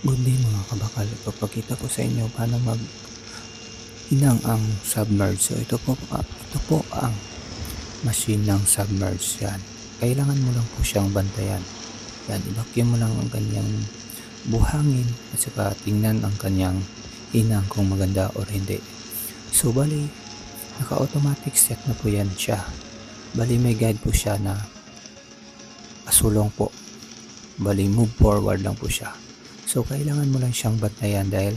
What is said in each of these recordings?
Good day mga kabakal. Ipapakita ko sa inyo paano mag inang ang submerge. So ito po, ah, ito po ang machine ng submerge yan. Kailangan mo lang po siyang bantayan. Yan, i-vacuum mo lang ang kanyang buhangin at saka tingnan ang kanyang inang kung maganda or hindi. So bali, naka-automatic set na po yan siya. Bali may guide po siya na pasulong po. Bali move forward lang po siya. So, kailangan mo lang siyang bantayan dahil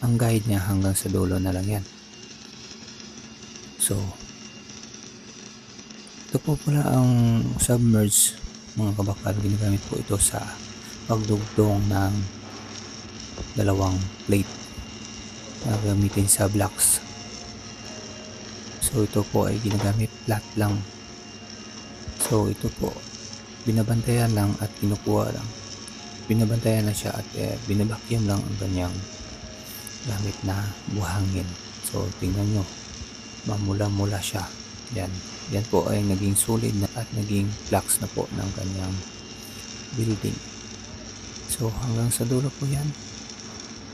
ang guide niya hanggang sa dulo na lang yan. So, ito po pala ang submerge mga kabakal. Ginagamit po ito sa pagdugtong ng dalawang plate na gamitin sa blocks. So, ito po ay ginagamit flat lang. So, ito po binabantayan lang at kinukuha lang binabantayan lang siya at eh, binabakyam lang ang kanyang gamit na buhangin. So, tingnan nyo, mamula-mula siya. Yan. Yan po ay naging solid na at naging flux na po ng kanyang building. So, hanggang sa dulo po yan.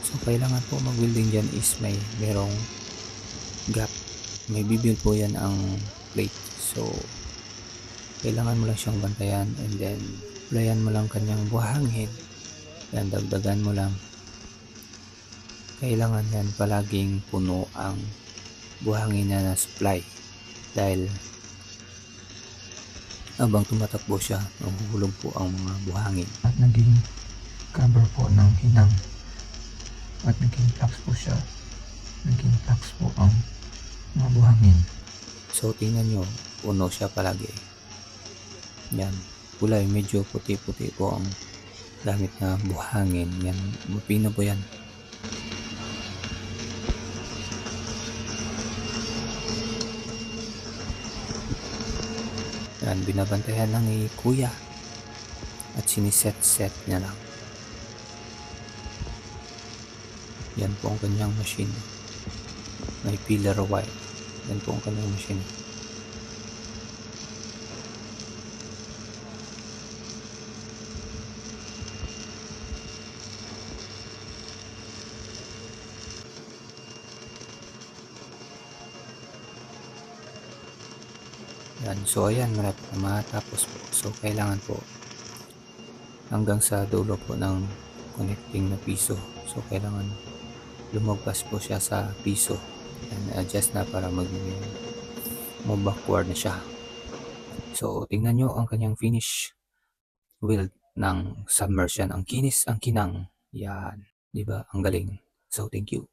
So, kailangan po mag-building dyan is may merong gap. May bibil po yan ang plate. So, kailangan mo lang siyang bantayan and then applyan mo lang kanyang buhangin. Yan dagdagan mo lang. Kailangan yan palaging puno ang buhangin na na supply. Dahil habang tumatakbo siya nahuhulog po ang mga buhangin. At naging cover po ng hinang. At naging flux po siya. Naging flux po ang mga buhangin. So tingnan nyo puno siya palagi yan. Kulay medyo puti-puti po ang gamit na buhangin. Yan. Mapino po yan. Yan. Binabantayan lang ni kuya at siniset-set niya lang. Yan po ang kanyang machine. May pillar wire yan po ang kanyang machine Yan. So, ayan, malapit na matapos po. So, kailangan po hanggang sa dulo po ng connecting na piso. So, kailangan lumagpas po siya sa piso. And adjust na para mag mo backward na siya. So, tingnan nyo ang kanyang finish wheel ng submersion. Ang kinis, ang kinang. Yan. ba Ang galing. So, thank you.